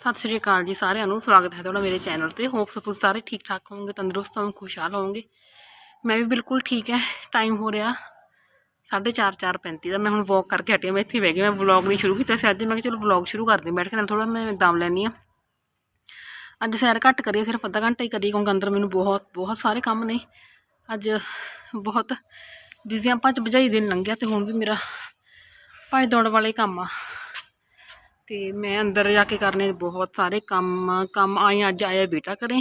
ਸਤਿ ਸ਼੍ਰੀ ਅਕਾਲ ਜੀ ਸਾਰਿਆਂ ਨੂੰ, ਸਵਾਗਤ ਹੈ ਤੁਹਾਡਾ ਮੇਰੇ ਚੈਨਲ ਤੇ। ਹੋਪਸ ਤੁਸੀਂ ਸਾਰੇ ਠੀਕ ਠਾਕ ਹੋਵੋਗੇ, ਤੰਦਰੁਸਤ ਹੋਵੋਗੇ, ਖੁਸ਼ਹਾਲ ਹੋਵੋਗੇ। ਮੈਂ ਵੀ ਬਿਲਕੁਲ ਠੀਕ ਹੈ ਟਾਈਮ ਹੋ ਰਿਹਾ 4:30 4:35 ਦਾ। ਮੈਂ ਹੁਣ ਵਾਕ ਕਰਕੇ ਹਟੀ ਮੈਂ ਇੱਥੇ ਬਹਿ ਗਈ ਮੈਂ ਵਲੌਗ ਨਹੀਂ ਸ਼ੁਰੂ ਕੀਤਾ। ਸੀ ਅੱਜ ਮੈਂ ਕਿਹਾ ਚਲੋ ਵਲੌਗ ਸ਼ੁਰੂ ਕਰਦੇ ਬੈਠ ਕੇ ਨਾਲ ਥੋੜਾ ਮੈਂ ਦਮ ਲੈਣੀ ਆ ਅੱਜ ਸੈਰ ਘੱਟ ਕਰੀ ਸਿਰਫ ਅੱਧਾ ਘੰਟਾ ਹੀ ਕਰੀ ਕਿਉਂਕਿ ਅੰਦਰ ਮੈਨੂੰ ਬਹੁਤ ਬਹੁਤ ਸਾਰੇ ਕੰਮ ਨੇ। ਅੱਜ ਬਹੁਤ ਬਿਜ਼ੀ ਭੱਜ ਭਜਾਈ ਦਿਨ ਲੰਘਿਆ ਤੇ ਹੁਣ ਵੀ ਮੇਰਾ ਭੱਜ ਦੌੜ ਵਾਲੇ ਕੰਮ ਆ। ਤੇ ਮੈਂ ਅੰਦਰ ਜਾ ਕੇ ਕਰਨੇ ਬਹੁਤ ਸਾਰੇ ਕੰਮ ਕੰਮ ਆਏ, ਅੱਜ ਆਇਆ ਬੇਟਾ ਕਰੇ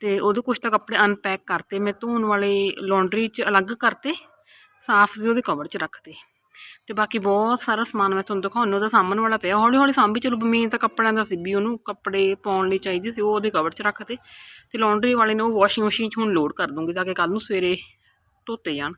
ਤੇ ਉਹਦੇ ਕੁਛ ਤਾਂ ਕੱਪੜੇ ਅਨਪੈਕ ਕਰਤੇ, ਮੈਂ ਧੋਣ ਵਾਲੇ ਲਾਂਡਰੀ 'ਚ ਅਲੱਗ ਕਰਤੇ, ਸਾਫ਼ ਸੀ ਉਹਦੇ ਕਵਰ 'ਚ ਰੱਖਤੇ। ਤੇ ਬਾਕੀ ਬਹੁਤ ਸਾਰਾ ਸਮਾਨ ਮੈਂ ਤੁਹਾਨੂੰ ਦਿਖਾਉਣ ਨੂੰ ਉਹਦਾ ਸਾਂਭਣ ਵਾਲਾ ਪਿਆ। ਹੌਲੀ ਹੌਲੀ ਸਾਂਭੀ, ਚਲੋ ਮੇਨ ਤਾਂ ਕੱਪੜਿਆਂ ਦਾ ਸੀ ਵੀ ਉਹਨੂੰ ਕੱਪੜੇ ਪਾਉਣ ਲਈ ਚਾਹੀਦੇ ਸੀ, ਉਹ ਉਹਦੇ ਕਵਰ 'ਚ ਰੱਖਤੇ। ਤੇ ਲਾਂਡਰੀ ਵਾਲੇ ਨੇ ਉਹ ਵਾਸ਼ਿੰਗ ਮਸ਼ੀਨ 'ਚ ਹੁਣ ਲੋਡ ਕਰ ਦੂੰਗੀ, ਤਾਂ ਕਿ ਕੱਲ ਨੂੰ ਸਵੇਰੇ ਧੋਤੇ ਜਾਣ।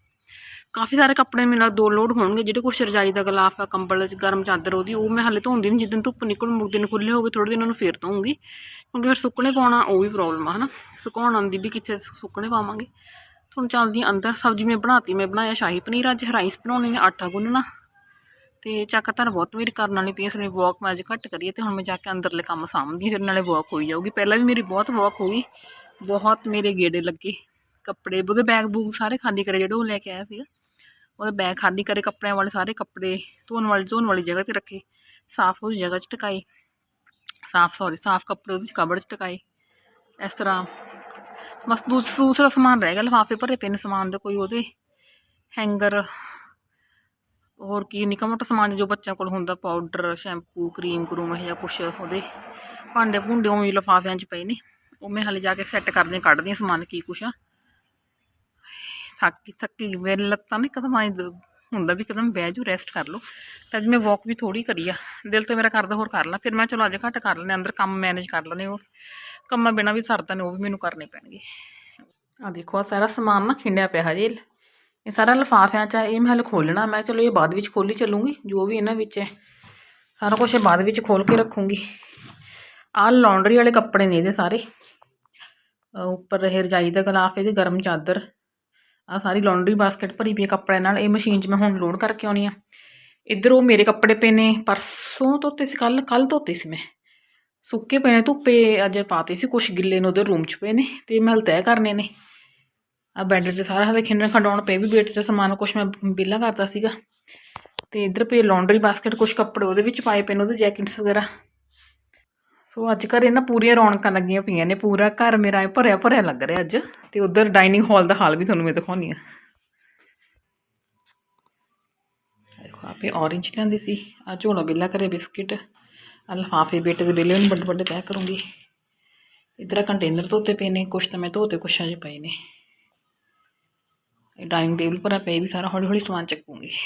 ਕਾਫੀ ਸਾਰੇ ਕੱਪੜੇ ਮੇਰੇ ਨਾਲ ਦੋ ਲੋਡ ਹੋਣਗੇ ਜਿਹੜੇ ਕੁਛ ਰਜਾਈ ਦਾ ਗਲਾਫ ਆ ਕੰਬਲ ਚ ਗਰਮ ਚਾਦਰ ਉਹਦੀ ਉਹ ਮੈਂ ਹਾਲੇ ਧੋਂਦੀ ਨਹੀਂ ਜਿੱਦਣ ਧੁੱਪ ਨਿਕਲ ਮੁਕ ਦਿਨ ਖੁੱਲੇ ਹੋ ਗਏ ਥੋੜੇ ਦਿਨ ਉਹਨੂੰ ਫੇਰ ਧੋਉਂਗੀ ਕਿਉਂਕਿ ਫਿਰ ਸੁੱਕਣੇ ਪਾਉਣਾ ਉਹ ਵੀ ਪ੍ਰੋਬਲਮ ਆ ਹਨਾ? ਸੁਕਾਉਣ ਆਉਂਦੀ ਵੀ ਕਿੱਥੇ ਸੁੱਕਣੇ ਪਾਵਾਂਗੇ। ਹੁਣ ਚੱਲਦੀ ਅੰਦਰ ਸਬਜ਼ੀ ਮੈਂ ਬਣਾਤੀ ਮੈਂ ਬਣਾਇਆ ਸ਼ਾਹੀ ਪਨੀਰ ਅੱਜ ਰਾਈਸ ਬਣਾਉਣੇ ਨੇ ਆਟਾ ਗੁੰਨਣਾ। ਤੇ ਚੱਕ ਧਰ ਬਹੁਤ ਮੇਰੀ ਕਰਨ ਵਾਲੀ ਪਈ ਇਸ ਲਈ ਵਾਕ ਮੈਂ ਅੱਜ ਘੱਟ ਕਰੀਏ ਤੇ ਹੁਣ ਮੈਂ ਜਾ ਕੇ ਅੰਦਰਲੇ ਕੰਮ ਸਾਂਭਦੀ ਹਾਂ, ਫਿਰ ਨਾਲੇ ਵਾਕ ਹੋਈ ਜਾਊਗੀ। ਪਹਿਲਾਂ ਵੀ ਮੇਰੀ ਬਹੁਤ ਵਾਕ ਹੋ ਗਈ ਬਹੁਤ ਮੇਰੇ ਗੇੜੇ ਲੱਗੇ ਕੱਪੜੇ ਉਹਦੇ ਬੈਗ ਬੂਗ ਸਾਰੇ ਖਾਲੀ ਕਰੇ ਜਿਹੜੇ ਉਹ ਲੈ ਕੇ ਆਇਆ ਸੀਗਾ। ਉਹਦਾ ਬੈਗ ਖਾਲੀ ਕਰੇ ਕੱਪੜਿਆਂ ਵਾਲੇ ਸਾਰੇ ਕੱਪੜੇ ਧੋਣ ਵਾਲੀ ਧੋਣ ਵਾਲੀ ਜਗ੍ਹਾ ਤੇ ਰੱਖੇ ਸਾਫ਼ ਉਸ ਜਗ੍ਹਾ 'ਚ ਟਿਕਾਏ। ਸਾਫ਼ ਸੌਰੀ ਸਾਫ਼ ਕੱਪੜੇ ਉਹਦੇ 'ਚ ਕਬੜ 'ਚ ਟਿਕਾਏ। ਇਸ ਤਰ੍ਹਾਂ ਬਸ ਦੂਸ ਦੂਸਰਾ ਸਮਾਨ ਰਹਿ ਗਿਆ ਲਿਫਾਫੇ ਭਰੇ ਪਏ ਨੇ ਸਮਾਨ ਦੇ ਕੋਈ ਉਹਦੇ ਹੈਂਗਰ ਹੋਰ ਕੀ ਨਿੱਕਾ ਮੋਟਾ ਸਮਾਨ ਜੋ ਬੱਚਿਆਂ ਕੋਲ ਹੁੰਦਾ ਪਾਊਡਰ ਸ਼ੈਂਪੂ ਕਰੀਮ ਕਰੂਮ ਇਹ ਜਾਂ ਕੁਛ ਉਹਦੇ ਭਾਂਡੇ ਭੁੰਡੇ ਉਵੇਂ ਲਿਫਾਫਿਆਂ 'ਚ ਪਏ ਨੇ। ਉਹ ਮੈਂ ਹਾਲੇ ਜਾ ਕੇ ਸੈੱਟ ਕਰਦੀ ਹਾਂ, ਕੱਢਦੀ ਹਾਂ ਸਮਾਨ ਕੀ ਕੁਛ ਆ। ਥੱਕੀ ਥੱਕੀ ਮੇਰੇ ਲੱਤਾਂ ਨੇ ਕਦਮ ਆਏ ਹੁੰਦਾ ਵੀ ਕਦਮ ਬਹਿ ਜੂ ਰੈਸਟ ਕਰ ਲਓ। ਤਾਂ ਅੱਜ ਮੈਂ ਵਾਕ ਵੀ ਥੋੜੀ ਕਰੀ ਆ। ਦਿਲ ਤੇ ਮੇਰਾ ਕਰਦਾ ਹੋਰ ਕਰ ਲਾਂ। ਫਿਰ ਮੈਂ ਚਲੋ ਅੱਜ ਘੱਟ ਕਰ ਲੈਣੇ ਅੰਦਰ ਕੰਮ ਮੈਨੇਜ ਕਰ ਲੈਣੇ ਉਹ ਕੰਮਾਂ ਬਿਨਾਂ ਵੀ ਸਰਦਾ ਨੇ, ਉਹ ਵੀ ਮੈਨੂੰ ਕਰਨੇ ਪੈਣਗੇ। ਆ ਦੇਖੋ ਆ ਸਾਰਾ ਸਮਾਨ ਨਾ ਖਿੰਡਿਆ ਪਿਆ ਹਜੇ। ਇਹ ਸਾਰਾ ਲਿਫਾਫਿਆਂ 'ਚ ਇਹ ਮੈਂ ਹਲੇ ਖੋਲਣਾ ਮੈਂ ਚਲੋ ਇਹ ਬਾਅਦ ਵਿੱਚ ਖੋਲੀ ਚੱਲੂੰਗੀ, ਜੋ ਵੀ ਇਹਨਾਂ ਵਿੱਚ ਹੈ। ਸਾਰਾ ਕੁਝ ਬਾਅਦ ਵਿੱਚ ਖੋਲ ਕੇ ਰੱਖੂੰਗੀ। ਆਹ ਲੌਂਡਰੀ ਵਾਲੇ ਕੱਪੜੇ ਨੇ ਇਹਦੇ ਸਾਰੇ। ਉੱਪਰ ਇਹ ਰਜਾਈ ਦਾ ਗਲਾਫ, ਇਹਦੀ ਗਰਮ ਚਾਦਰ। ਆ ਸਾਰੀ ਲੌਂਡਰੀ ਬਾਸਕਟ ਭਰੀ ਪਈ ਕੱਪੜਿਆਂ ਨਾਲ, ਇਹ ਮਸ਼ੀਨ 'ਚ ਮੈਂ ਹੁਣ ਲੋਡ ਕਰਕੇ ਆਉਣੀ ਆ। ਇੱਧਰ ਉਹ ਮੇਰੇ ਕੱਪੜੇ ਪਏ ਨੇ, ਪਰਸੋਂ ਧੋਤੇ ਸੀ ਕੱਲ ਕੱਲ ਧੋਤੇ ਸੀ ਮੈਂ। ਸੁੱਕੇ ਪਏ ਨੇ, ਧੁੱਪੇ ਅੱਜ ਪਾਤੇ ਸੀ ਕੁਛ ਗਿੱਲੇ ਨੇ ਉਧਰ ਰੂਮ 'ਚ ਪਏ ਨੇ, ਤੇ ਮੈਂ ਹਲ ਤੈਅ ਕਰਨੇ ਨੇ। ਆ ਬੈੱਡ ਤੇ ਸਾਰਾ ਹਲੇ ਖਿੰਡਣ ਖੰਡਾਉਣ ਪਏ ਵੀ ਬੇਟ 'ਚ ਸਮਾਨ ਕੁਛ ਮੈਂ ਬਿੱਲਾ ਕਰਤਾ ਸੀਗਾ। ਤੇ ਇੱਧਰ ਪਏ ਲੌਂਡਰੀ ਬਾਸਕਟ ਕੁਛ ਕੱਪੜੇ ਉਹਦੇ ਵਿੱਚ ਪਾਏ ਪਏ ਨੇ, ਉਹਦੇ ਜੈਕਟਸ ਵਗੈਰਾ। ਸੋ ਅੱਜ ਘਰੇ ਨਾ ਪੂਰੀਆਂ ਰੌਣਕਾਂ ਲੱਗੀਆਂ ਪਈਆਂ ਨੇ, ਪੂਰਾ ਘਰ ਮੇਰਾ ਭਰਿਆ ਭਰਿਆ ਲੱਗ ਰਿਹਾ ਅੱਜ ਤੇ ਉਧਰ ਡਾਈਨਿੰਗ ਹਾਲ ਦਾ ਹਾਲ ਵੀ ਤੁਹਾਨੂੰ ਮੈਂ ਦਿਖਾਉਣੀ ਆ। ਦੇਖੋ, ਆਪੇ orange ਲੈਂਦੀ ਸੀ ਆ ਝੋਲਾ ਬਿੱਲਾ ਕਰੇ ਬਿਸਕਿਟ ਆ ਲਿਫਾਫੇ ਬੇਟੇ ਦੇ ਬਿੱਲੇ ਨੂੰ, ਵੱਡੇ ਵੱਡੇ ਤੈਅ ਕਰੂੰਗੀ। ਇਧਰ ਕੰਟੇਨਰ ਧੋਤੇ ਪਏ ਨੇ, ਕੁਛ ਤਾਂ ਮੈਂ ਧੋਤੇ, ਕੁਛ ਅਜੇ ਪਏ ਨੇ। ਇਹ ਡਾਈਨਿੰਗ ਟੇਬਲ ਪਰ ਪਏ ਵੀ ਸਾਰਾ ਹੌਲੀ ਹੌਲੀ ਸਮਾਨ ਚੱਕੂੰਗੀ ਤੇ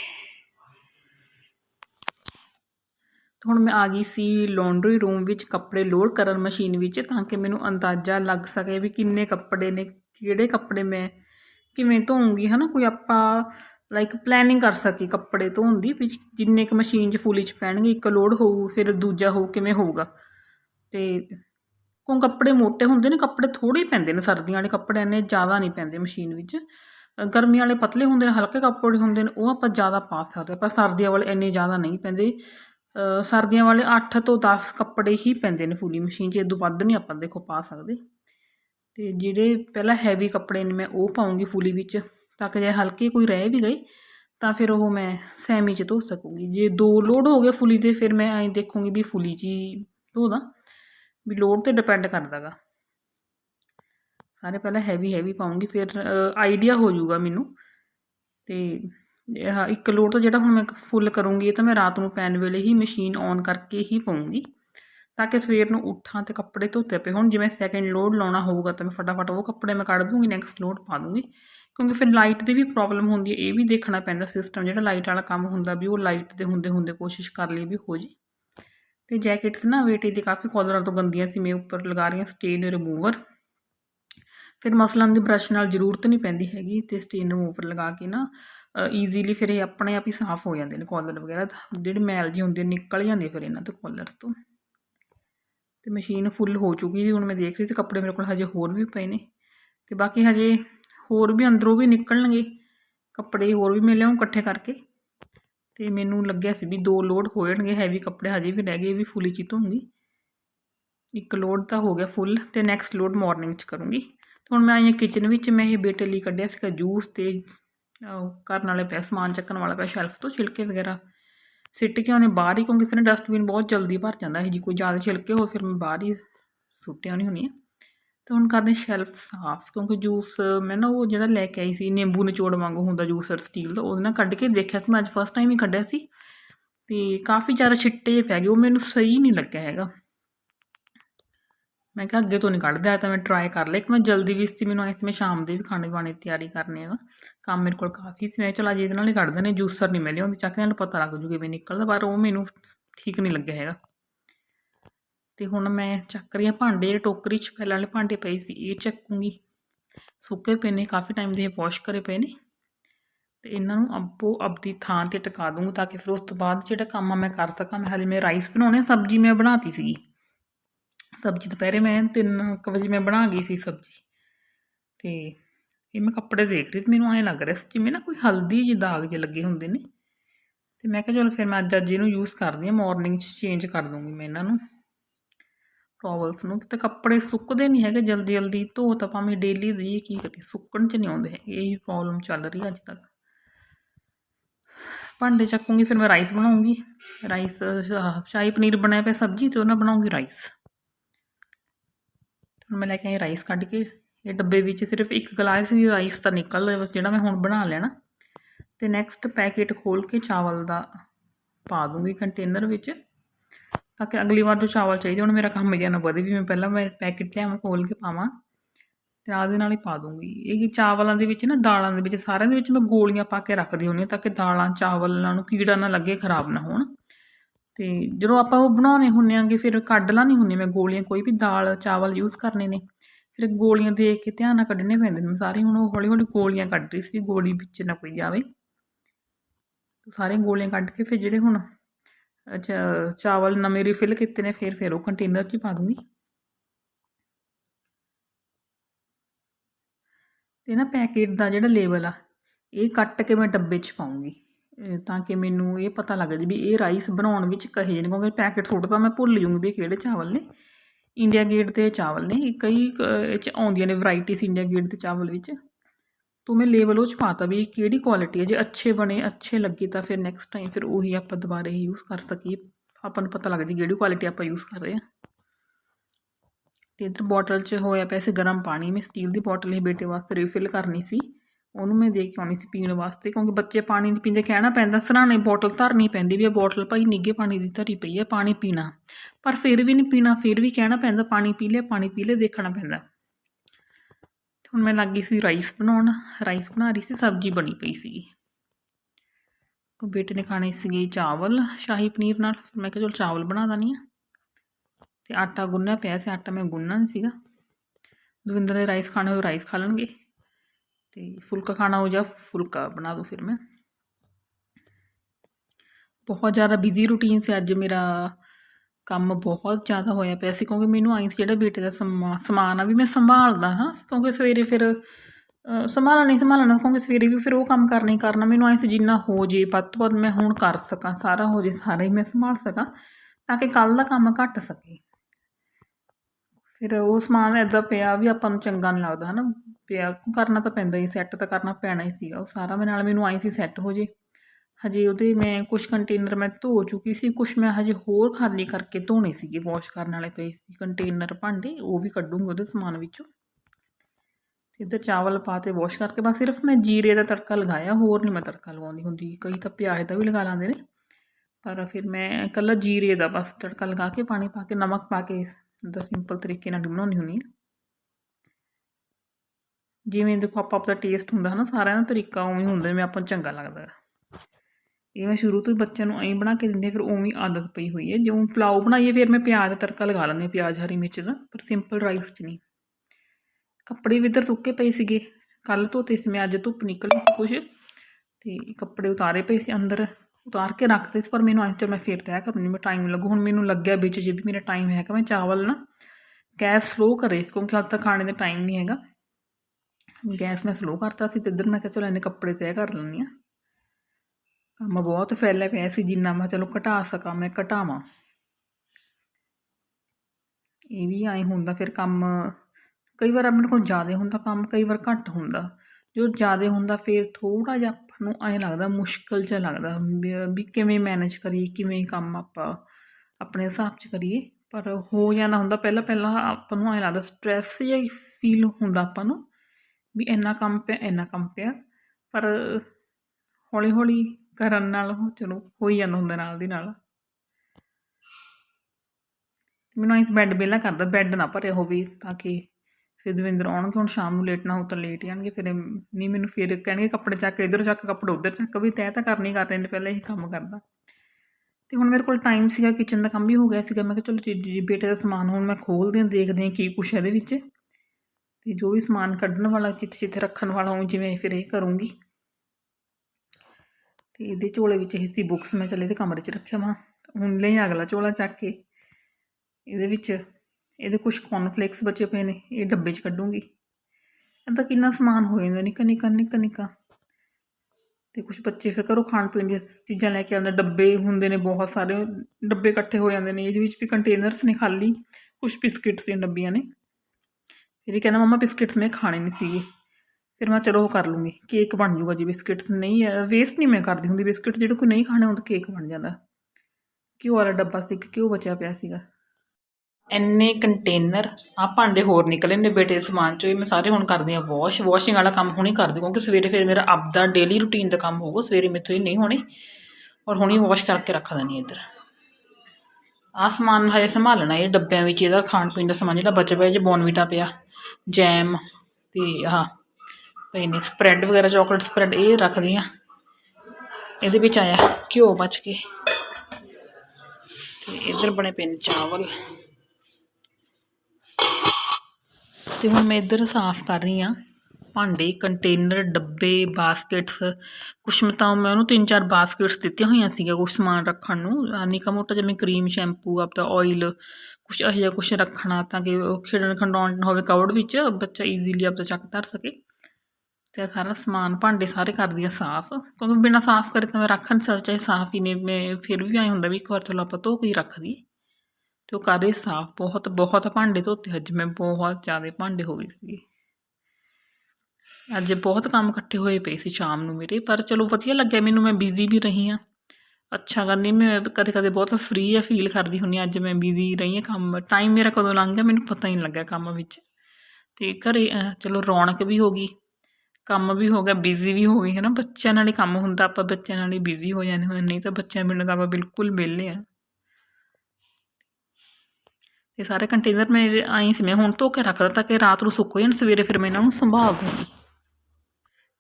ਹੁਣ ਮੈਂ ਆ ਗਈ ਸੀ ਲੌਂਡਰੀ ਰੂਮ ਵਿੱਚ ਕੱਪੜੇ ਲੋਡ ਕਰਨ ਮਸ਼ੀਨ ਵਿੱਚ ਤਾਂ ਕਿ ਮੈਨੂੰ ਅੰਦਾਜ਼ਾ ਲੱਗ ਸਕੇ ਵੀ ਕਿੰਨੇ ਕੱਪੜੇ ਨੇ, ਕਿਹੜੇ ਕੱਪੜੇ ਮੈਂ ਕਿਵੇਂ ਧੋਉਂਗੀ ਹਨਾ? ਕੋਈ ਆਪਾਂ ਲਾਈਕ ਪਲੈਨਿੰਗ ਕਰ ਸਕੀ ਕੱਪੜੇ ਧੋਣ ਦੀ ਵੀ ਜਿੰਨੇ ਕ ਮਸ਼ੀਨ 'ਚ ਫੁੱਲੀ 'ਚ ਪੈਣਗੇ, ਇੱਕ ਲੋਡ ਹੋਊ, ਫਿਰ ਦੂਜਾ ਹੋਊ, ਕਿਵੇਂ ਹੋਊਗਾ? ਤੇ ਕਿਉਂ ਕੱਪੜੇ ਮੋਟੇ ਹੁੰਦੇ ਨੇ, ਕੱਪੜੇ ਥੋੜੇ ਪੈਂਦੇ ਨੇ, ਸਰਦੀਆਂ ਵਾਲੇ ਕੱਪੜੇ ਇੰਨੇ ਜ਼ਿਆਦਾ ਨਹੀਂ ਪੈਂਦੇ ਮਸ਼ੀਨ ਵਿੱਚ। ਗਰਮੀ ਵਾਲੇ ਪਤਲੇ ਹੁੰਦੇ ਨੇ, ਹਲਕੇ ਕੱਪੜੇ ਹੁੰਦੇ ਨੇ, ਉਹ ਆਪਾਂ ਜ਼ਿਆਦਾ ਪਾ ਸਕਦੇ ਪਰ ਸਰਦੀਆਂ ਵਾਲੇ ਇੰਨੇ ਜ਼ਿਆਦਾ ਨਹੀਂ ਪੈਂਦੇ। ਸਰਦੀਆਂ ਵਾਲੇ 8 ਤੋਂ 10 ਕੱਪੜੇ ਹੀ ਪੈਂਦੇ ਨੇ ਫੁੱਲੀ ਮਸ਼ੀਨ 'ਚ ਇਦੋਂ ਵੱਧ ਨਹੀਂ ਆਪਾਂ ਦੇਖੋ ਪਾ ਸਕਦੇ। ਤੇ ਜਿਹੜੇ ਪਹਿਲਾਂ ਹੈਵੀ ਕੱਪੜੇ ਨੇ, ਮੈਂ ਉਹ ਪਾਉਂਗੀ ਫੁੱਲੀ ਵਿੱਚ, ਤਾਂ ਕਿ ਜੇ ਹਲਕੇ ਕੋਈ ਰਹਿ ਵੀ ਗਏ, ਤਾਂ ਫਿਰ ਉਹ ਮੈਂ ਸੈਮੀ 'ਚ ਧੋ ਸਕੂੰਗੀ। ਜੇ ਦੋ ਲੋਡ ਹੋ ਗਏ ਫੁੱਲੀ ਤੇ ਫਿਰ ਮੈਂ ਐਂ ਦੇਖੂੰਗੀ ਵੀ ਫੁੱਲੀ 'ਚ ਹੀ ਧੋਦਾ, ਵੀ ਲੋਡ ਤੇ ਡਿਪੈਂਡ ਕਰਦਾ ਗਾ ਸਾਰੇ ਪਹਿਲਾਂ ਹੈਵੀ ਹੈਵੀ ਪਾਉਂਗੀ, ਫਿਰ ਆਈਡੀਆ ਹੋ ਜਾਊਗਾ ਮੈਨੂੰ। ਤੇ ਇੱਕ ਲੋਡ ਤਾਂ ਜਿਹੜਾ ਹੁਣ ਮੈਂ ਫੁੱਲ ਕਰੂੰਗੀ, ਇਹ ਤਾਂ ਮੈਂ ਰਾਤ ਨੂੰ ਪੈਣ ਵੇਲੇ ਹੀ ਮਸ਼ੀਨ ਔਨ ਕਰਕੇ ਹੀ ਪਾਉਂਗੀ। ਤਾਂ ਕਿ ਸਵੇਰ ਨੂੰ ਉੱਠਾਂ ਤੇ ਕੱਪੜੇ ਧੋਤੇ ਪਏ ਹੁਣ, ਜਿਵੇਂ ਸੈਕਿੰਡ ਲੋਡ ਲਾਉਣਾ ਹੋਊਗਾ ਤਾਂ ਮੈਂ ਫਟਾਫਟ ਉਹ ਕੱਪੜੇ ਮੈਂ ਕੱਢ ਦੂੰਗੀ ਨੈਕਸਟ ਲੋਡ ਪਾ ਦੂੰਗੀ। ਕਿਉਂਕਿ ਫਿਰ ਲਾਈਟ ਦੀ ਵੀ ਪ੍ਰੋਬਲਮ ਹੁੰਦੀ ਹੈ, ਇਹ ਵੀ ਦੇਖਣਾ ਪੈਂਦਾ ਸਿਸਟਮ ਜਿਹੜਾ ਲਾਈਟ ਵਾਲਾ ਕੰਮ ਹੁੰਦਾ ਵੀ ਉਹ ਲਾਈਟ ਦੇ ਹੁੰਦੇ ਹੁੰਦੇ ਕੋਸ਼ਿਸ਼ ਕਰ ਲਈ ਵੀ ਹੋ ਜੇ। ਤੇ ਜੈਕਟਸ ਨਾ ਵੇਟੀ ਦੀ ਕਾਫੀ ਕਾਲਰਾਂ ਤੋਂ ਗੰਦੀਆਂ ਸੀ, ਮੈਂ ਉੱਪਰ ਲਗਾ ਰਹੀ ਹਾਂ ਸਟੇਨ ਰਿਮੂਵਰ ਫਿਰ ਮਸਲਨ ਦੀ ਬ੍ਰਸ਼ ਨਾਲ ਜ਼ਰੂਰਤ ਨਹੀਂ ਪੈਂਦੀ ਹੈਗੀ, ਤੇ ਸਟੇਨ ਰਿਮੂਵਰ ਲਗਾ ਕੇ ਨਾ ਈਜ਼ੀਲੀ ਫਿਰ ਇਹ ਆਪਣੇ ਆਪ ਹੀ ਸਾਫ਼ ਹੋ ਜਾਂਦੇ ਨੇ ਕਾਲਰ ਵਗੈਰਾ। ਜਿਹੜੇ ਮੈਲ ਜੀ ਹੁੰਦੇ ਨਿਕਲ ਜਾਂਦੇ ਫਿਰ ਇਹਨਾਂ ਤੋਂ ਕਾਲਰਸ ਤੋਂ। ਤੇ ਮਸ਼ੀਨ ਫੁੱਲ ਹੋ ਚੁੱਕੀ ਸੀ, ਹੁਣ ਮੈਂ ਦੇਖ ਰਹੀ ਸੀ, ਕੱਪੜੇ ਮੇਰੇ ਕੋਲ ਹਜੇ ਹੋਰ ਵੀ ਪਏ ਨੇ। ਤੇ ਬਾਕੀ ਹਜੇ ਹੋਰ ਵੀ ਅੰਦਰੋਂ ਵੀ ਨਿਕਲਣਗੇ, ਕੱਪੜੇ ਹੋਰ ਵੀ ਮੈਂ ਲਿਆਉਂ ਇਕੱਠੇ ਕਰਕੇ। ਤੇ ਮੈਨੂੰ ਲੱਗਿਆ ਸੀ ਵੀ ਦੋ ਲੋਡ ਹੋ ਜਾਣਗੇ ਹੈਵੀ ਕੱਪੜੇ ਹਜੇ ਵੀ ਰਹਿ ਗਏ ਵੀ ਫੁੱਲੀ ਚ ਹੀ ਧੋਉਂਗੀ ਇੱਕ ਲੋਡ ਤਾਂ ਹੋ ਗਿਆ ਫੁੱਲ, ਤੇ ਨੈਕਸਟ ਲੋਡ ਮਾਰਨਿੰਗ 'ਚ ਕਰੂੰਗੀ। ਤੇ ਹੁਣ ਮੈਂ ਆਈ ਹਾਂ ਕਿਚਨ ਵਿੱਚ, ਮੈਂ ਇਹ ਬੇਟੇ ਲਈ ਕੱਢਿਆ ਸੀਗਾ ਜੂਸ ਤੇ ਉਹ ਕਰਨ ਵਾਲੇ ਪਿਆ, ਸਮਾਨ ਚੱਕਣ ਵਾਲਾ ਪਿਆ, ਸ਼ੈਲਫ ਤੋਂ ਛਿਲਕੇ ਵਗੈਰਾ। ਸਿੱਟ ਕੇ ਉਹਨੇ ਬਾਹਰ ਹੀ, ਕਿਉਂਕਿ ਫਿਰ ਡਸਟਬਿਨ ਬਹੁਤ ਜਲਦੀ ਭਰ ਜਾਂਦਾ ਹੈ ਜੀ ਕੋਈ ਜ਼ਿਆਦਾ ਛਿਲਕੇ ਹੋ ਫਿਰ ਮੈਂ ਬਾਹਰ ਹੀ ਸੁੱਟਿਆ ਨਹੀਂ ਹੁੰਦੀ ਹੈ ਤੇ ਹੁਣ ਕਰਦੇ ਸ਼ੈਲਫ ਸਾਫ਼, ਕਿਉਂਕਿ ਜੂਸ, ਮੈਂ ਨਾ ਉਹ ਜਿਹੜਾ ਲੈ ਕੇ ਆਈ ਸੀ, ਨਿੰਬੂ ਨਿਚੋੜ ਵਾਂਗੂ ਹੁੰਦਾ ਜੂਸਰ ਸਟੀਲ ਦਾ, ਉਹਦੇ ਨਾਲ ਕੱਢ ਕੇ ਦੇਖਿਆ ਸੀ। ਮੈਂ ਅੱਜ ਫਸਟ ਟਾਈਮ ਹੀ ਕੱਢਿਆ ਸੀ। ਤੇ ਕਾਫੀ ਜ਼ਿਆਦਾ ਛਿੱਟੇ ਜਿਹੇ ਪੈ ਗਏ, ਉਹ ਮੈਨੂੰ ਸਹੀ ਨਹੀਂ ਲੱਗਿਆ ਹੈਗਾ। ਮੈਂ ਕਿਹਾ ਅੱਗੇ ਤੋਂ ਨਹੀਂ ਕੱਢਦਾ ਹੈ ਤਾਂ ਮੈਂ ਟਰਾਈ ਕਰ ਲਿਆ ਇੱਕ ਮੈਂ ਜਲਦੀ ਵੀ ਸੀ ਮੈਨੂੰ ਐਂ ਸੀ ਮੈਂ ਸ਼ਾਮ ਦੇ ਵੀ ਖਾਣੇ ਪਾਣੇ ਦੀ ਤਿਆਰੀ ਕਰਨੀ ਹੈਗਾ ਕੰਮ ਮੇਰੇ ਕੋਲ ਕਾਫੀ ਸੀ ਮੈਂ ਕਿਹਾ ਚਲ ਅੱਜ ਇਹਦੇ ਨਾਲ ਹੀ ਕੱਢਦੇ ਨੇ ਜੂਸਰ ਨਹੀਂ ਮਿਲਿਆ ਉਹਦੀ ਚੱਕ ਕੇ ਨਾਲ ਪਤਾ ਲੱਗ ਜੂ ਕਿਵੇਂ ਨਿਕਲਦਾ ਪਰ ਉਹ ਮੈਨੂੰ ਠੀਕ ਨਹੀਂ ਲੱਗਿਆ ਹੈਗਾ। ਤੇ ਹੁਣ ਮੈਂ ਚੱਕ ਰਹੀ ਹਾਂ ਭਾਂਡੇ ਜਿਹੜੇ ਟੋਕਰੀ 'ਚ ਪਹਿਲਾਂ ਵਾਲੇ ਭਾਂਡੇ ਪਏ ਸੀ ਇਹ ਚੱਕੂੰਗੀ। ਸੁੱਕੇ ਪਏ ਨੇ ਕਾਫੀ ਟਾਈਮ ਦੇ ਵਾਸ਼ ਕਰੇ ਪਏ ਨੇ। ਤੇ ਇਹਨਾਂ ਨੂੰ ਅੱਬੋ ਆਪਦੀ ਥਾਂ ਤੇ ਟਿਕਾ ਦੂੰਗੀ ਤਾਂ ਕਿ ਫਿਰ ਉਸ ਤੋਂ ਬਾਅਦ ਜਿਹੜਾ ਕੰਮ ਆ ਮੈਂ ਕਰ ਸਕਾਂ। ਮੈਂ ਹਾਲੇ ਮੈਂ ਰਾਈਸ ਬਣਾਉਣੇ ਆ, ਸਬਜ਼ੀ ਮੈਂ ਬਣਾਤੀ ਸੀਗੀ। ਸਬਜ਼ੀ ਦੁਪਹਿਰੇ ਮੈਂ 3 ਵਜੇ ਮੈਂ ਬਣਾ ਗਈ ਸੀ ਸਬਜ਼ੀ। ਤੇ ਇਹ ਮੈਂ ਕੱਪੜੇ ਦੇਖ ਰਹੀ ਸੀ, ਮੈਨੂੰ ਐਂ ਲੱਗ ਰਿਹਾ ਸੀ ਜਿਵੇਂ ਨਾ ਕੋਈ ਹਲਦੀ ਜਿਹੇ ਦਾਗ ਜਿਹੇ ਲੱਗੇ ਹੁੰਦੇ ਨੇ। ਤੇ ਮੈਂ ਕਿਹਾ ਚਲੋ ਫਿਰ ਮੈਂ ਅੱਜ ਅੱਜ ਇਹਨੂੰ ਯੂਜ਼ ਕਰਦੀ ਹਾਂ ਮਾਰਨਿੰਗ 'ਚ ਚੇਂਜ ਕਰ ਦੂੰਗੀ ਮੈਂ ਇਹਨਾਂ ਨੂੰ। ਟਾਵਲਸ ਨੂੰ, ਤੇ ਕੱਪੜੇ ਸੁੱਕਦੇ ਨਹੀਂ ਹੈਗੇ, ਜਲਦੀ ਜਲਦੀ ਧੋ ਤਾਂ ਭਾਵੇਂ ਡੇਲੀ ਦੀ ਕੀ ਕਰੀ ਸੁੱਕਣ 'ਚ ਨਹੀਂ ਆਉਂਦੇ ਹੈਗੇ, ਇਹੀ ਪ੍ਰੋਬਲਮ ਚੱਲ ਰਹੀ ਅੱਜ ਤੱਕ। ਭਾਂਡੇ ਚੱਕੂੰਗੀ, ਫਿਰ ਮੈਂ ਰਾਈਸ ਬਣਾਉਂਗੀ। ਰਾਈਸ ਸ਼ਾਹੀ ਪਨੀਰ ਬਣਾਇਆ ਪਿਆ ਸਬਜ਼ੀ ਤੇ ਉਹਨਾਂ ਬਣਾਉਂਗੀ ਰਾਈਸ ਹੁਣ ਮੈਂ ਲੈ ਕੇ ਆਈ ਰਾਈਸ ਕੱਢ ਕੇ। ਇਹ ਡੱਬੇ ਵਿੱਚ ਸਿਰਫ ਇੱਕ ਗਲਾਸ ਹੀ ਰਾਈਸ ਤਾਂ ਨਿਕਲਦਾ ਬਸ ਜਿਹੜਾ ਮੈਂ ਹੁਣ ਬਣਾ ਲੈਣਾ ਤੇ ਨੈਕਸਟ ਪੈਕੇਟ ਖੋਲ ਕੇ ਚਾਵਲ ਦਾ ਪਾ ਦੂੰਗੀ ਕੰਟੇਨਰ ਵਿੱਚ, ਤਾਂ ਕਿ ਅਗਲੀ ਵਾਰ ਜੋ ਚਾਵਲ ਚਾਹੀਦੇ ਹੁਣ, ਮੇਰਾ ਕੰਮ ਗਿਆ ਨਾ ਵਧੇ ਵੀ ਮੈਂ ਪਹਿਲਾਂ ਮੈਂ ਪੈਕੇਟ ਲਿਆਵਾਂ, ਖੋਲ ਕੇ ਪਾਵਾਂ। ਤੇ ਆਹ ਦੇ ਨਾਲ ਹੀ ਪਾ ਦੂੰਗੀ। ਇਹ ਚਾਵਲਾਂ ਦੇ ਵਿੱਚ ਨਾ, ਦਾਲਾਂ ਦੇ ਵਿੱਚ, ਸਾਰਿਆਂ ਦੇ ਵਿੱਚ ਮੈਂ ਗੋਲੀਆਂ ਪਾ ਕੇ ਰੱਖਦੀ ਹੁੰਦੀ ਹਾਂ, ਤਾਂ ਕਿ ਦਾਲਾਂ, ਚਾਵਲਾਂ ਨੂੰ ਕੀੜਾ ਨਾ ਲੱਗੇ, ਖਰਾਬ ਨਾ ਹੋਣ। ਤੇ ਜਦੋਂ ਆਪਾਂ ਉਹ ਬਣਾਉਣੇ ਹੁੰਨੇ ਆਂਗੇ ਫਿਰ ਕੱਢ ਲਾ ਨਹੀਂ ਹੁੰਦੀ ਮੈਂ ਗੋਲੀਆਂ, ਕੋਈ ਵੀ ਦਾਲ, ਚਾਵਲ ਯੂਜ਼ ਕਰਨੇ ਨੇ, ਫਿਰ ਗੋਲੀਆਂ ਦੇਖ ਕੇ ਧਿਆਨ ਨਾਲ ਕੱਢਣੇ ਪੈਂਦੇ ਨੇ। ਸਾਰੇ ਹੁਣ ਉਹ ਹੌਲੀ ਹੌਲੀ ਗੋਲੀਆਂ ਕੱਢ ਰਹੀ ਸੀ, ਗੋਲੀ ਵਿੱਚ ਨਾ ਕੋਈ ਜਾਵੇ। ਸਾਰੇ ਗੋਲੀਆਂ ਕੱਢ ਕੇ ਫਿਰ ਜਿਹੜੇ ਹੁਣ, ਅੱਛਾ, ਚਾਵਲ ਨਵੇਂ ਰਿਫਿਲ ਕੀਤੇ ਨੇ, ਫਿਰ ਫਿਰ ਉਹ ਕੰਟੇਨਰ 'ਚ ਪਾ ਦੂੰਗੀ। ਤੇ ਨਾ ਪੈਕੇਟ ਦਾ ਜਿਹੜਾ ਲੇਬਲ ਆ, ਇਹ ਕੱਟ ਕੇ ਮੈਂ ਡੱਬੇ 'ਚ ਪਾਉਂਗੀ ਤਾਂ ਕਿ ਮੈਨੂੰ ਇਹ ਪਤਾ ਲੱਗ ਜੇ ਵੀ ਇਹ ਰਾਈਸ ਬਣਾਉਣ ਵਿੱਚ ਕਹੇ ਜਿਹੇ ਨੇ, ਕਿਉਂਕਿ ਪੈਕੇਟ ਸੁੱਟ ਤਾਂ ਮੈਂ ਭੁੱਲ ਜੂੰਗੀ ਵੀ ਇਹ ਕਿਹੜੇ ਚਾਵਲ ਨੇ। ਇੰਡੀਆ ਗੇਟ ਦੇ ਚਾਵਲ ਨੇ, ਇਹ ਕਈ ਕ- ਇਹ 'ਚ ਆਉਂਦੀਆਂ ਨੇ ਵੈਰਾਈਟੀਜ਼ ਇੰਡੀਆ ਗੇਟ ਦੇ ਚਾਵਲ ਵਿੱਚ। ਤੋਂ ਮੈਂ ਲੇਵਲ ਉਹ 'ਚ ਪਾਤਾ ਵੀ ਇਹ ਕਿਹੜੀ ਕੁਆਲਿਟੀ ਹੈ ਜੇ ਅੱਛੇ ਬਣੇ, ਅੱਛੇ ਲੱਗੇ ਤਾਂ ਫਿਰ ਨੈਕਸਟ ਟਾਈਮ ਫਿਰ ਉਹੀ ਆਪਾਂ ਦੁਬਾਰਾ ਹੀ ਯੂਜ਼ ਕਰ ਸਕੀਏ। ਆਪਾਂ ਨੂੰ ਪਤਾ ਲੱਗ ਜੇ ਕਿਹੜੀ ਕੁਆਲਿਟੀ ਆਪਾਂ ਯੂਜ਼ ਕਰ ਰਹੇ ਹਾਂ। ਤੇ ਇੱਧਰ ਬੋਟਲ 'ਚ ਹੋਇਆ ਪਿਆ ਸੀ ਗਰਮ ਪਾਣੀ, ਮੈਂ ਸਟੀਲ ਦੀ ਬੋਟਲ ਹੀ ਬੇਟੇ ਵਾਸਤੇ ਰੀਫਿਲ ਕਰਨੀ ਸੀ। ਉਹਨੂੰ ਮੈਂ ਦੇ ਕੇ ਆਉਣੀ ਸੀ ਪੀਣ ਵਾਸਤੇ, ਕਿਉਂਕਿ ਬੱਚੇ ਪਾਣੀ ਨਹੀਂ ਪੀਂਦੇ, ਕਹਿਣਾ ਪੈਂਦਾ ਸਰਾਣੇ ਬੋਟਲ ਧਰਨੀ ਪੈਂਦੀ ਵੀ ਇਹ ਬੋਟਲ ਭਾਈ ਨਿੱਗੇ ਪਾਣੀ ਦੀ ਧਰੀ ਪਈ ਹੈ ਪਾਣੀ ਪੀਣਾ। ਪਰ ਫਿਰ ਵੀ ਨਹੀਂ ਪੀਣਾ, ਫਿਰ ਵੀ ਕਹਿਣਾ ਪੈਂਦਾ ਪਾਣੀ ਪੀ ਲਿਆ, ਪਾਣੀ ਪੀ ਲਿਆ, ਦੇਖਣਾ ਪੈਂਦਾ। ਹੁਣ ਮੈਂ ਲੱਗੀ ਸੀ ਰਾਈਸ ਬਣਾਉਣ, ਰਾਈਸ ਬਣਾ ਰਹੀ ਸੀ, ਸਬਜ਼ੀ ਬਣੀ ਪਈ ਸੀਗੀ ਕੋ ਬੇਟੇ ਨੇ ਖਾਣੇ ਸੀਗੇ ਚਾਵਲ, ਸ਼ਾਹੀ ਪਨੀਰ ਨਾਲ, ਫਿਰ ਮੈਂ ਕਿਹਾ ਚਲ ਚਾਵਲ ਬਣਾ ਦਾਨੀ ਆ ਤੇ ਆਟਾ ਗੁੰਨਿਆ ਪਿਆ ਸੀ, ਆਟਾ ਮੈਂ ਗੁੰਨਣਾ ਨਹੀਂ ਸੀਗਾ। ਦਵਿੰਦਰ ਨੇ ਰਾਈਸ ਖਾਣੇ ਹੋਏ ਰਾਈਸ ਖਾ ਲੈਣਗੇ। ਤੇ ਫੁਲਕਾ ਖਾਣਾ ਹੋ ਜਾ, ਫੁਲਕਾ ਬਣਾ ਦੂੰ ਫਿਰ ਮੈਂ। ਬਹੁਤ ਜ਼ਿਆਦਾ ਬਿਜ਼ੀ ਰੂਟੀਨ ਸੀ ਅੱਜ ਮੇਰਾ, ਕੰਮ ਬਹੁਤ ਜ਼ਿਆਦਾ ਹੋਇਆ ਪਿਆ ਸੀ ਕਿਉਂਕਿ ਮੈਨੂੰ ਆਈ ਸੀ ਜਿਹੜਾ ਬੇਟੇ ਦਾ ਸਮਾ, ਸਮਾਨ ਆ ਵੀ ਮੈਂ ਸੰਭਾਲਦਾ ਹਾਂ, ਕਿਉਂਕਿ ਸਵੇਰੇ ਫਿਰ ਸੰਭਾਲਣਾ ਨਹੀਂ ਸੰਭਾਲਣਾ, ਕਿਉਂਕਿ ਸਵੇਰੇ ਵੀ ਫਿਰ ਉਹ ਕੰਮ ਕਰਨਾ ਹੀ ਕਰਨਾ। ਮੈਨੂੰ ਆਈ ਸੀ ਜਿੰਨਾ ਹੋ ਜੇ, ਵੱਧ ਤੋਂ ਵੱਧ ਮੈਂ ਹੁਣ ਕਰ ਸਕਾਂ, ਸਾਰਾ ਹੋ ਜੇ, ਸਾਰਾ ਹੀ ਮੈਂ ਸੰਭਾਲ ਸਕਾਂ, ਤਾਂ ਕਿ ਕੱਲ ਦਾ ਕੰਮ ਘੱਟ ਸਕੇ। ਫਿਰ ਉਹ ਸਮਾਨ ਇੱਦਾਂ ਪਿਆ ਵੀ ਆਪਾਂ ਨੂੰ ਚੰਗਾ ਨਹੀਂ ਲੱਗਦਾ ਹੈ ਨਾ ਪਿਆ ਕਰਨਾ ਤਾਂ ਪੈਂਦਾ ਹੀ ਸੈੱਟ ਤਾਂ ਕਰਨਾ ਪੈਣਾ ਹੀ ਸੀਗਾ। ਉਹ ਸਾਰਾ ਮੇਰੇ ਨਾਲ ਮੈਨੂੰ ਆਈ ਸੀ ਸੈੱਟ ਹੋ ਜੇ। ਹਜੇ ਉਹਦੇ ਮੈਂ ਕੁਝ ਕੰਟੇਨਰ ਮੈਂ ਧੋ ਚੁੱਕੀ ਸੀ ਕੁਝ ਮੈਂ ਹਜੇ ਹੋਰ ਖਾਲੀ ਕਰਕੇ ਧੋਣੇ ਸੀਗੇ ਵਾਸ਼ ਕਰਨ ਵਾਲੇ ਪਏ ਸੀ। ਕੰਟੇਨਰ ਭਾਂਡੇ, ਉਹ ਵੀ ਕੱਢੂੰਗੀ ਉਹਦੇ ਸਮਾਨ ਵਿੱਚੋਂ। ਇੱਧਰ ਚਾਵਲ ਪਾ ਤੇ ਵਾਸ਼ ਕਰਕੇ ਬਸ ਸਿਰਫ ਮੈਂ ਜੀਰੇ ਦਾ ਤੜਕਾ ਲਗਾਇਆ, ਹੋਰ ਨਹੀਂ ਮੈਂ ਤੜਕਾ ਲਗਾਉਂਦੀ ਹੁੰਦੀ। ਕਈ ਤਾਂ ਪਿਆਜ਼ ਦਾ ਵੀ ਲਗਾ ਲਾਂਦੇ ਨੇ। ਪਰ ਫਿਰ ਮੈਂ ਇਕੱਲਾ ਜੀਰੇ ਦਾ ਬਸ ਤੜਕਾ ਲਗਾ ਕੇ ਪਾਣੀ ਪਾ ਕੇ, ਨਮਕ ਪਾ ਕੇ ਦਾ ਸਿੰਪਲ ਤਰੀਕੇ ਨਾਲ ਬਣਾਉਣੀ ਹੁੰਦੀ ਹੈ। ਜਿਵੇਂ ਦੇਖੋ ਆਪਾਂ ਆਪਦਾ ਟੇਸਟ ਹੁੰਦਾ ਹੈ ਨਾ ਸਾਰਿਆਂ ਦਾ ਤਰੀਕਾ ਉਵੇਂ ਹੁੰਦਾ ਜਿਵੇਂ ਆਪਾਂ ਨੂੰ ਚੰਗਾ ਲੱਗਦਾ। ਇਹ ਮੈਂ ਸ਼ੁਰੂ ਤੋਂ ਹੀ ਬੱਚਿਆਂ ਨੂੰ ਐਂ ਬਣਾ ਕੇ ਦਿੰਦੀ ਹਾਂ, ਫਿਰ ਉਵੇਂ ਆਦਤ ਪਈ ਹੋਈ ਹੈ। ਜਿਉਂ ਪੁਲਾਓ ਬਣਾਈਏ ਫਿਰ ਮੈਂ ਪਿਆਜ਼ ਦਾ ਤੜਕਾ ਲਗਾ ਲੈਂਦੀ ਹਾਂ ਪਿਆਜ਼ ਹਰੀ ਮਿਰਚ ਦਾ ਪਰ ਸਿੰਪਲ ਰਾਈਸ 'ਚ ਨਹੀਂ। ਕੱਪੜੇ ਵੀ ਇੱਧਰ ਸੁੱਕੇ ਪਏ ਸੀਗੇ ਕੱਲ ਧੋਤੇ ਸੀ ਮੈਂ ਅੱਜ ਧੁੱਪ ਨਿਕਲੀ ਸੀ ਕੁਝ ਤੇ ਕੱਪੜੇ ਉਤਾਰੇ ਪਏ ਸੀ ਅੰਦਰ। ਉਤਾਰ ਕੇ ਰੱਖਦੇ ਸੀ, ਪਰ ਮੈਨੂੰ ਅੱਜ ਤੇ ਮੈਂ ਫੇਰ ਤੈਅ ਕਰਨੀ ਮੈਂ ਟਾਈਮ ਲੱਗੂ। ਹੁਣ ਮੈਨੂੰ ਲੱਗਿਆ ਵਿੱਚ ਜੇ ਵੀ ਮੇਰਾ ਟਾਈਮ ਹੈਗਾ, ਮੈਂ ਚਾਵਲ ਨਾ ਗੈਸ ਸਲੋ ਕਰੇ ਇਸ ਕਿਉਂਕਿ ਹਾਲੇ ਤੱਕ ਖਾਣੇ ਦਾ ਟਾਈਮ ਨਹੀਂ ਹੈਗਾ। ਗੈਸ ਮੈਂ ਸਲੋ ਕਰਤਾ ਸੀ ਤੇ ਇੱਧਰ ਮੈਂ ਕਿਹਾ ਚਲੋ ਇਹਨੇ ਕੱਪੜੇ ਤੈਅ ਕਰ ਲੈਂਦੀ ਹਾਂ। ਕੰਮ ਬਹੁਤ ਫੈਲਿਆ ਪਿਆ ਸੀ ਜਿੰਨਾ, ਮੈਂ ਚਲੋ ਘਟਾ ਸਕਾਂ, ਮੈਂ ਘਟਾਵਾਂ। ਇਹ ਵੀ ਐਂ ਹੁੰਦਾ, ਫਿਰ ਕੰਮ ਕਈ ਵਾਰ ਆਪਣੇ ਕੋਲ ਜ਼ਿਆਦਾ ਹੁੰਦਾ, ਕੰਮ ਕਈ ਵਾਰ ਘੱਟ ਹੁੰਦਾ। ਜੋ ਜ਼ਿਆਦਾ ਹੁੰਦਾ, ਫਿਰ ਥੋੜਾ ਜਿਹਾ ਨੂੰ ਐਂ ਲੱਗਦਾ ਮੁਸ਼ਕਲ ਜਿਹਾ ਲੱਗਦਾ ਵੀ- ਵੀ ਕਿਵੇਂ ਮੈਨੇਜ ਕਰੀਏ, ਕਿਵੇਂ ਕੰਮ ਆਪਾਂ ਆਪਣੇ ਹਿਸਾਬ 'ਚ ਕਰੀਏ। ਪਰ ਹੋ ਜਾਂਦਾ ਹੁੰਦਾ, ਪਹਿਲਾਂ ਪਹਿਲਾਂ ਆਪਾਂ ਨੂੰ ਐਂ ਲੱਗਦਾ ਸਟ੍ਰੈਸ ਜਿਹਾ ਹੀ ਫੀਲ ਹੁੰਦਾ ਆਪਾਂ ਨੂੰ ਵੀ ਇੰਨਾ ਕੰਮ ਪਿਆ, ਇੰਨਾ ਕੰਮ ਪਿਆ। ਪਰ ਹੌਲੀ ਹੌਲੀ ਕਰਨ ਨਾਲ ਉਹ ਚਲੋ ਹੋ ਹੀ ਜਾਂਦਾ ਹੁੰਦਾ ਨਾਲ ਦੀ ਨਾਲ। ਮੈਨੂੰ ਇਸ ਬੈੱਡ ਵਿਹਲਾ ਕਰਦਾ, ਬੈੱਡ ਨਾ ਭਰਿਆ ਹੋਵੇ ਤਾਂ ਕਿ ਫਿਰ ਦਵਿੰਦਰ ਆਉਣਗੇ, ਹੁਣ ਸ਼ਾਮ ਨੂੰ ਲੇਟ ਨਾ ਹੋ ਤਾਂ ਲੇਟ ਜਾਣਗੇ ਫਿਰ ਨਹੀਂ ਮੈਨੂੰ ਫਿਰ ਕਹਿਣਗੇ ਕੱਪੜੇ ਚੱਕ, ਇੱਧਰ ਚੱਕ, ਕੱਪੜੇ ਉੱਧਰ ਚੱਕ, ਵੀ ਤੈਅ ਤਾਂ ਕਰਨੀ ਕਰ ਰਹੇ ਨੇ ਪਹਿਲਾਂ ਇਹ ਕੰਮ ਕਰਦਾ। ਤੇ ਹੁਣ ਮੇਰੇ ਕੋਲ ਟਾਈਮ ਸੀਗਾ ਕਿਚਨ ਦਾ ਕੰਮ ਵੀ ਹੋ ਗਿਆ ਸੀਗਾ, ਮੈਂ ਕਿਹਾ ਚਲੋ ਜੀ ਬੇਟੇ ਦਾ ਸਮਾਨ ਹੁਣ ਮੈਂ ਖੋਲਦੇ ਹਾਂ, ਦੇਖਦੇ ਹਾਂ ਕੀ ਕੁਛ ਇਹਦੇ ਵਿੱਚ। ਤੇ ਜੋ ਵੀ ਸਮਾਨ ਕੱਢਣ ਵਾਲਾ ਜਿੱਥੇ ਜਿੱਥੇ ਰੱਖਣ ਵਾਲਾ, ਉਹ ਜਿਵੇਂ ਫਿਰ ਇਹ ਕਰੂੰਗੀ। ਤੇ ਇਹਦੇ ਝੋਲੇ ਵਿੱਚ ਇਹ ਸੀ ਬੁੱਕਸ ਮੈਂ ਚੱਲੇ ਇਹਦੇ ਕਮਰੇ 'ਚ ਰੱਖਿਆ ਵਾਂ। ਹੁਣ ਲਈ ਅਗਲਾ ਝੋਲਾ ਚੱਕ ਕੇ, ਇਹਦੇ ਵਿੱਚ ਇਹਦੇ ਕੁਝ ਕੌਰਨਫਲੇਕਸ ਬਚੇ ਪਏ ਨੇ, ਇਹ ਡੱਬੇ 'ਚ ਕੱਢੂੰਗੀ। ਇਹਦਾ ਕਿੰਨਾ ਸਮਾਨ ਹੋ ਜਾਂਦਾ, ਨਿੱਕਾ ਨਿੱਕਾ ਨਿੱਕਾ ਨਿੱਕਾ। ਤੇ ਕੁਝ ਬੱਚੇ ਫਿਰ ਘਰੋਂ ਖਾਣ ਪੀਣ ਦੀਆਂ ਚੀਜ਼ਾਂ ਲੈ ਕੇ ਆਉਂਦੇ, ਡੱਬੇ ਹੁੰਦੇ ਨੇ ਬਹੁਤ ਸਾਰੇ, ਡੱਬੇ ਇਕੱਠੇ ਹੋ ਜਾਂਦੇ ਨੇ, ਇਹਦੇ ਵਿੱਚ ਵੀ ਕੰਟੇਨਰਸ ਨੇ ਖਾਲੀ ਕੁਝ ਬਿਸਕਿਟਸ ਦੀਆਂ ਡੱਬੀਆਂ ਨੇ। ਫਿਰ ਇਹ ਕਹਿੰਦਾ, ਮਮਾ ਬਿਸਕਿਟਸ ਮੈਂ ਖਾਣੇ ਨਹੀਂ ਸੀਗੇ। ਫਿਰ ਮੈਂ ਚਲੋ, ਉਹ ਕਰ ਲੂੰਗੀ ਕੇਕ ਬਣ ਜੂਗਾ ਜੀ ਬਿਸਕਿਟਸ ਨਹੀਂ ਹੈ ਵੇਸਟ ਨਹੀਂ ਮੈਂ ਕਰਦੀ ਹੁੰਦੀ ਬਿਸਕਿਟ ਜਿਹੜੇ ਕੋਈ ਨਹੀਂ ਖਾਣੇ ਹੁੰਦਾ ਕੇਕ ਬਣ ਜਾਂਦਾ। ਘਿਓ ਵਾਲਾ ਡੱਬਾ ਸੀ ਇੱਕ ਘਿਓ ਬਚਿਆ ਪਿਆ ਸੀਗਾ। ਇੰਨੇ ਕੰਟੇਨਰ ਆ ਭਾਂਡੇ ਹੋਰ ਨਿਕਲੇ ਨੇ ਬੇਟੇ ਦੇ ਸਮਾਨ ਚੋਂ, ਇਹ ਮੈਂ ਸਾਰੇ ਹੁਣ ਕਰਦੀ ਆ ਵਾਸ਼ ਵਾਸ਼ਿੰਗ ਵਾਲਾ ਕੰਮ ਹੁਣੇ ਕਰ ਕਰਦੀ ਕਿਉਂਕਿ ਸਵੇਰੇ ਫਿਰ ਮੇਰਾ ਆਪਦਾ ਡੇਲੀ ਰੂਟੀਨ ਦਾ ਕੰਮ ਹੋਊਗਾ, ਸਵੇਰੇ ਮੇਥੋਂ ਇਹ ਨਹੀਂ ਹੋਣੀ, ਔਰ ਹੁਣੇ ਵਾਸ਼ ਕਰਕੇ ਰੱਖ ਦੇਣੀ ਇੱਧਰ। ਆ ਸਮਾਨ ਹਜੇ ਸੰਭਾਲਣਾ, ਇਹ ਡੱਬਿਆਂ ਵਿੱਚ ਇਹਦਾ ਖਾਣ ਪੀਣ ਦਾ ਸਮਾਨ ਜਿਹੜਾ ਬਚਿਆ ਪਿਆ ਜੇ ਬੋਨਵੀਟਾ ਪਿਆ, ਜੈਮ ਤੇ ਆਹ ਪਏ ਨੇ ਸਪਰੈਡ ਵਗੈਰਾ ਚਾਕਲੇਟ ਸਪਰੈਡ ਇਹ ਰੱਖਦੀ ਆ ਇਹਦੇ ਵਿੱਚ ਆਇਆ ਘਿਓ ਬਚ ਕੇ, ਤੇ ਇੱਧਰ ਬਣੇ ਪਏ ਨੇ ਚਾਵਲ। ਤੇ ਹੁਣ ਮੈਂ ਇੱਧਰ ਸਾਫ਼ ਕਰ ਰਹੀ ਆ ਭਾਂਡੇ ਕੰਟੇਨਰ ਡੱਬੇ ਬਾਸਕਟਸ ਕੁਛ ਮੈਂ ਤਾਂ ਮੈਂ ਉਹਨੂੰ ਤਿੰਨ ਚਾਰ ਬਾਸਕਟਸ ਦਿੱਤੀਆਂ ਹੋਈਆਂ ਸੀਗਾ ਕੁਛ ਸਮਾਨ ਰੱਖਣ ਨੂੰ। ਨਿੱਕਾ ਮੋਟਾ ਜਿਵੇਂ ਕਰੀਮ ਸ਼ੈਂਪੂ ਆਪਦਾ ਆਇਲ ਕੁਛ ਇਹੋ ਜਿਹਾ ਕੁਛ ਰੱਖਣਾ ਤਾਂ ਕਿ ਉਹ ਖਿੜਨ ਖੰਡਾਉਣ ਹੋਵੇ ਕਵਰਡ ਵਿੱਚ, ਬੱਚਾ ਈਜ਼ੀਲੀ ਆਪਦਾ ਚੱਕ ਧਰ ਸਕੇ। ਤੇ ਸਾਰਾ ਸਮਾਨ ਭਾਂਡੇ ਸਾਰੇ ਕਰਦੀ ਆ ਸਾਫ਼। ਕਿਉਂਕਿ ਬਿਨਾਂ ਸਾਫ਼ ਕਰੇ ਤਾਂ ਮੈਂ ਰੱਖ ਨਹੀਂ ਸਕਦਾ, ਚਾਹੇ ਸਾਫ਼ ਹੀ ਨੇ, ਮੈਂ ਫਿਰ ਵੀ ਐਂ ਹੁੰਦਾ ਵੀ ਇੱਕ ਵਾਰ ਚਲੋ ਆਪਾਂ ਧੋ ਕੇ ਹੀ ਰੱਖ ਦਈਏ। ਤੇ ਉਹ ਕਰ ਕਰੇ ਸਾਫ਼, ਬਹੁਤ ਬਹੁਤ ਭਾਂਡੇ ਧੋਤੇ ਅੱਜ ਮੈਂ, ਬਹੁਤ ਜ਼ਿਆਦਾ ਭਾਂਡੇ ਹੋ ਗਏ ਸੀ ਅੱਜ ਬਹੁਤ ਕੰਮ ਇਕੱਠੇ ਹੋਏ ਪਏ ਸੀ ਸ਼ਾਮ ਨੂੰ ਮੇਰੇ, ਪਰ ਚਲੋ ਵਧੀਆ ਲੱਗਿਆ, ਮੈਨੂੰ ਮੈਂ ਬਿਜ਼ੀ ਵੀ ਰਹੀ ਆ ਅੱਛਾ ਕਰਨੀ ਮੈਂ ਕਦੇ ਕਦੇ ਬਹੁਤ ਫ੍ਰੀ ਆ ਫੀਲ ਕਰਦੀ ਹੁੰਨੀ ਅੱਜ ਮੈਂ ਬਿਜ਼ੀ ਰਹੀ ਹਾਂ ਕੰਮ ਟਾਈਮ ਮੇਰਾ ਕਦੋਂ ਲੰਘ ਗਿਆ ਮੈਨੂੰ ਪਤਾ ਹੀ ਨਹੀਂ ਲੱਗਿਆ ਕੰਮ ਵਿੱਚ। ਤੇ ਘਰੇ ਚਲੋ ਰੌਣਕ ਵੀ ਹੋ ਗਈ, ਕੰਮ ਵੀ ਹੋ ਗਿਆ ਬਿਜ਼ੀ ਵੀ ਹੋ ਗਈ ਹੈ ਨਾ ਬੱਚਿਆਂ ਨਾਲ ਹੀ ਕੰਮ ਹੁੰਦਾ, ਆਪਾਂ ਬੱਚਿਆਂ ਨਾਲ ਹੀ ਬਿਜ਼ੀ ਹੋ ਜਾਂਦੇ ਹੁੰਦੇ ਨਹੀਂ ਤਾਂ ਬੱਚਿਆਂ ਬਿਨਾਂ ਤਾਂ ਆਪਾਂ ਬਿਲਕੁਲ ਵਿਹਲੇ ਆ ਇਹ ਸਾਰੇ ਕੰਟੇਨਰ ਮੇਰੇ ਆਈ ਸੀ, ਮੈਂ ਹੁਣ ਧੋ ਕੇ ਰੱਖਦਾ ਤਾਂ ਕਿ ਰਾਤ ਨੂੰ ਸੁੱਕ ਜਾਣ ਸਵੇਰੇ ਫਿਰ ਮੈਂ ਇਹਨਾਂ ਨੂੰ ਸੰਭਾਲ ਦੂੰਗੀ।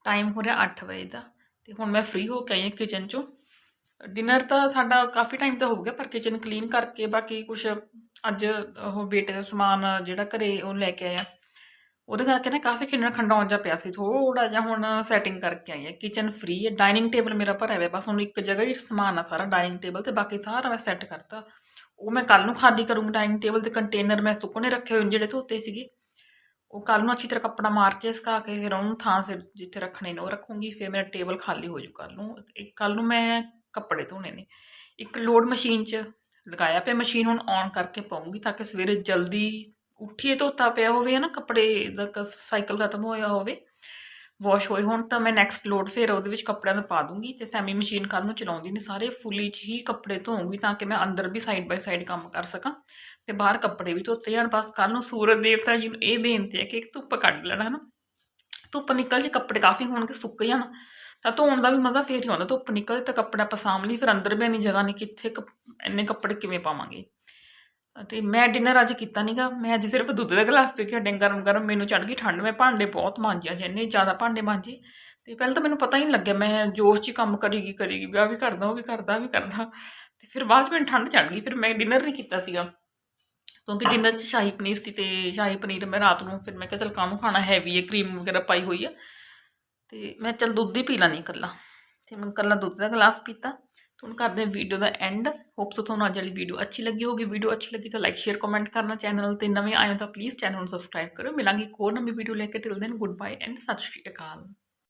ਟਾਈਮ ਹੋ ਰਿਹਾ 8 ਵਜੇ ਦਾ, ਤੇ ਹੁਣ ਮੈਂ ਫ੍ਰੀ ਹੋ ਕੇ ਆਈ ਹਾਂ ਕਿਚਨ ਚੋਂ। ਡਿਨਰ ਤਾਂ ਸਾਡਾ ਕਾਫੀ ਟਾਈਮ ਤਾਂ ਹੋ ਗਿਆ, ਪਰ ਕਿਚਨ ਕਲੀਨ ਕਰਕੇ ਬਾਕੀ ਕੁਝ ਅੱਜ ਉਹ ਬੇਟੇ ਦਾ ਸਮਾਨ ਜਿਹੜਾ ਘਰੇ ਉਹ ਲੈ ਕੇ ਆਇਆ। ਉਹਦੇ ਕਰਕੇ ਨਾ ਕਾਫੀ ਖਿੰਡਣ ਖੰਡਾਉਣ ਜਾ ਪਿਆ ਸੀ ਥੋੜਾ ਜਿਹਾ ਹੁਣ ਸੈਟਿੰਗ ਕਰਕੇ ਆਈ ਹੈ। ਕਿਚਨ ਫ੍ਰੀ ਹੈ ਡਾਈਨਿੰਗ ਟੇਬਲ ਮੇਰਾ ਭਰਿਆ ਹੋਇਆ, ਬਸ ਹੁਣ ਇੱਕ ਜਗ੍ਹਾ ਹੀ ਸਮਾਨ ਆ ਸਾਰਾ ਡਾਈਨਿੰਗ ਟੇਬਲ ਤੇ ਬਾਕੀ ਸਾਰਾ ਮੈਂ ਸੈੱਟ ਕਰਤਾ। ਉਹ ਮੈਂ ਕੱਲ ਨੂੰ ਖਾਲੀ ਕਰੂੰਗੀ ਡਾਈਨਿੰਗ ਟੇਬਲ ਤੇ ਕੰਟੇਨਰ ਮੈਂ ਸੁੱਕਣੇ ਰੱਖੇ ਹੋਏ ਨੇ ਜਿਹੜੇ ਧੋਤੇ ਸੀਗੇ। ਉਹ ਕੱਲ ਨੂੰ ਅੱਛੀ ਤਰ੍ਹਾਂ ਕੱਪੜਾ ਮਾਰ ਕੇ ਸੁਕਾ ਕੇ ਫਿਰ ਉਹਨੂੰ ਥਾਂ ਸਿਰ ਜਿੱਥੇ ਰੱਖਣੇ ਨੇ ਉਹ ਰੱਖੂੰਗੀ, ਫਿਰ ਮੇਰਾ ਟੇਬਲ ਖਾਲੀ ਹੋ ਜੂ ਕੱਲ ਨੂੰ। ਇੱਕ ਕੱਲ ਨੂੰ ਮੈਂ ਕੱਪੜੇ ਧੋਣੇ ਨੇ। ਇੱਕ ਲੋਡ ਮਸ਼ੀਨ 'ਚ ਲਗਾਇਆ ਪਿਆ ਮਸ਼ੀਨ ਹੁਣ ਔਨ ਕਰਕੇ ਪਾਉਂਗੀ ਤਾਂ ਕਿ ਸਵੇਰੇ ਜਲਦੀ ਉੱਠੀਏ ਧੋਤਾ ਪਿਆ ਹੋਵੇ ਨਾ ਕੱਪੜੇ ਦਾ ਕ- ਸਾਈਕਲ ਖਤਮ ਹੋਇਆ ਹੋਵੇ। ਵਾਸ਼ ਹੋਏ ਹੋਣ ਤਾਂ ਮੈਂ ਨੈਕਸਟ ਲੋਡ ਫਿਰ ਉਹਦੇ ਵਿੱਚ ਕੱਪੜਿਆਂ ਨੂੰ ਪਾ ਦੂੰਗੀ ਤੇ ਸੈਮੀ ਮਸ਼ੀਨ ਕੱਲ ਨੂੰ ਚਲਾਉਂਦੀ ਨੇ ਸਾਰੇ ਫੁੱਲੀ 'ਚ ਹੀ ਕੱਪੜੇ ਧੋਉਂਗੀ ਤਾਂ ਕਿ ਮੈਂ ਅੰਦਰ ਵੀ ਸਾਈਡ ਬਾਈ ਸਾਈਡ ਕੰਮ ਕਰ ਸਕਾਂ ਤੇ ਬਾਹਰ ਕੱਪੜੇ ਵੀ ਧੋਤੇ ਜਾਣ। ਬਸ ਕੱਲ ਨੂੰ ਸੂਰਜ ਦੇਵਤਾ ਜੀ ਨੂੰ ਇਹ ਬੇਨਤੀ ਹੈ ਕਿ ਇੱਕ ਧੁੱਪ ਕੱਢ ਲੈਣਾ, ਹਨਾ? ਧੁੱਪ ਨਿਕਲ ਜੇ, ਕੱਪੜੇ ਕਾਫੀ ਹੋਣਗੇ, ਸੁੱਕ ਜਾਣ। ਤਾਂ ਧੋਣ ਦਾ ਵੀ ਮਜ਼ਾ ਫੇਰ ਹੀ ਆਉਂਦਾ, ਧੁੱਪ ਨਿਕਲ ਤਾਂ ਕੱਪੜਾ ਪਸਾਮ ਲਈ, ਫਿਰ ਅੰਦਰ ਵੀ ਇੰਨੀ ਜਗ੍ਹਾ ਨਹੀਂ ਕਿੱਥੇ ਕੱਪ- ਇੰਨੇ ਕੱਪੜੇ ਕਿਵੇਂ ਪਾਵਾਂਗੇ? ਤੇ ਮੈਂ ਡਿਨਰ ਅੱਜ ਕੀਤਾ ਨਹੀਂਗਾ ਮੈਂ ਅੱਜ ਸਿਰਫ ਦੁੱਧ ਦਾ ਗਲਾਸ ਪੀ ਕੇ ਹਟਿਆ ਗਰਮ ਗਰਮ, ਮੈਨੂੰ ਚੜ ਗਈ ਠੰਡ। ਮੈਂ ਭਾਂਡੇ ਬਹੁਤ ਮਾਂਜਿਆ ਜਿੰਨੇ ਜ਼ਿਆਦਾ ਭਾਂਡੇ ਮਾਂਜੇ। ਤੇ ਪਹਿਲਾਂ ਤਾਂ ਮੈਨੂੰ ਪਤਾ ਹੀ ਨਹੀਂ ਲੱਗਿਆ, ਮੈਂ ਜੋਸ਼ 'ਚ ਹੀ ਕੰਮ ਕਰੀਗੀ, ਕਰੇਗੀ, ਵਿਆਹ ਵੀ ਕਰਦਾ, ਉਹ ਵੀ ਕਰਦਾ ਵੀ ਕਰਦਾ। ਤੇ ਫਿਰ ਬਾਅਦ 'ਚ ਮੈਨੂੰ ਠੰਡ ਚੜ ਗਈ, ਫਿਰ ਮੈਂ ਡਿਨਰ ਨਹੀਂ ਕੀਤਾ ਸੀਗਾ। ਕਿਉਂਕਿ ਡਿਨਰ 'ਚ ਸ਼ਾਹੀ ਪਨੀਰ ਸੀ ਤੇ ਸ਼ਾਹੀ ਪਨੀਰ ਮੈਂ ਰਾਤ ਨੂੰ ਫਿਰ ਮੈਂ ਕਿਹਾ, ਚਲ ਕਾਹਨੂੰ ਖਾਣਾ ਹੈਵੀ ਹੈ ਕਰੀਮ ਵਗੈਰਾ ਪਾਈ ਹੋਈ ਆ। ਤੇ ਮੈਂ ਚਲ ਦੁੱਧ ਹੀ ਪੀ ਲਾਂਗੀ ਇਕੱਲਾ। ਤੇ ਮੈਂ ਇਕੱਲਾ ਦੁੱਧ ਦਾ ਗਲਾਸ ਪੀਤਾ। ਹੁਣ ਕਰਦੇ ਹਾਂ ਵੀਡੀਓ ਦਾ ਐਂਡ ਹੋਪਸ ਤੁਹਾਨੂੰ ਅੱਜ ਵਾਲੀ ਵੀਡੀਓ ਅੱਛੀ ਲੱਗੀ ਹੋਗੀ ਵੀਡੀਓ ਅੱਛੀ ਲੱਗੀ ਤਾਂ ਲਾਈਕ ਸ਼ੇਅਰ ਕਮੈਂਟ ਕਰਨਾ। ਚੈਨਲ ਤੇ ਨਵੇਂ ਆਏ ਹੋ ਤਾਂ ਪਲੀਜ਼ ਚੈਨਲ ਨੂੰ ਸਬਸਕ੍ਰਾਈਬ ਕਰੋ ਮਿਲਾਂਗੇ ਇੱਕ ਹੋਰ ਨਵੀਂ ਵੀਡੀਓ ਲੈ ਕੇ। Till then good bye and ਸਤਿ ਸ਼੍ਰੀ ਅਕਾਲ।